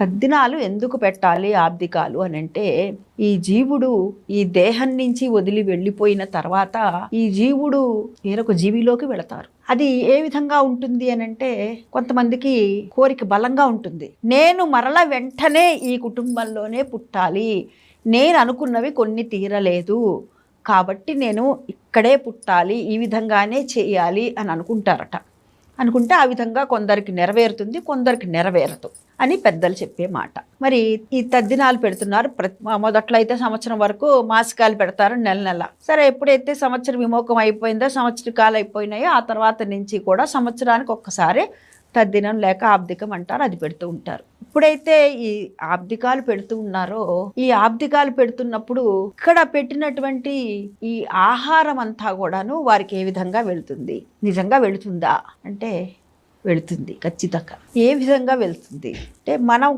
తద్దినాలు ఎందుకు పెట్టాలి ఆబ్దికాలు అని అంటే ఈ జీవుడు ఈ దేహం నుంచి వదిలి వెళ్ళిపోయిన తర్వాత ఈ జీవుడు వేరొక జీవిలోకి వెళతారు. అది ఏ విధంగా ఉంటుంది అని అంటే కొంతమందికి కోరిక బలంగా ఉంటుంది. నేను మరల వెంటనే ఈ కుటుంబంలోనే పుట్టాలి. నేను అనుకున్నవి కొన్ని తీరలేదు. కాబట్టి నేను ఇక్కడే పుట్టాలి ఈ విధంగానే చేయాలి అని అనుకుంటారట. అనుకుంటే ఆ విధంగా కొందరికి నెరవేరుతుంది కొందరికి నెరవేరదు. అని పెద్దలు చెప్పే మాట. మరి ఈ తద్దినాలు పెడుతున్నారు. ప్రతి మొదట్లో అయితే సంవత్సరం వరకు మాసికాలు పెడతారు నెల నెల. సరే ఎప్పుడైతే సంవత్సరం విమోకం అయిపోయిందో సంవత్సరకాలు అయిపోయినాయో ఆ తర్వాత నుంచి కూడా సంవత్సరానికి ఒక్కసారి తద్దినం లేక ఆబ్దికం అంటారు. అది పెడుతూ ఉంటారు. ఇప్పుడైతే ఈ ఆబ్దికాలు పెడుతూ ఉన్నారో ఈ ఆబ్దికాలు పెడుతున్నప్పుడు ఇక్కడ పెట్టినటువంటి ఈ ఆహారం అంతా కూడాను వారికి ఏ విధంగా వెళుతుంది? నిజంగా వెళుతుందా? అంటే వెళుతుంది ఖచ్చితంగా. ఏ విధంగా వెళ్తుంది? అంటే మనం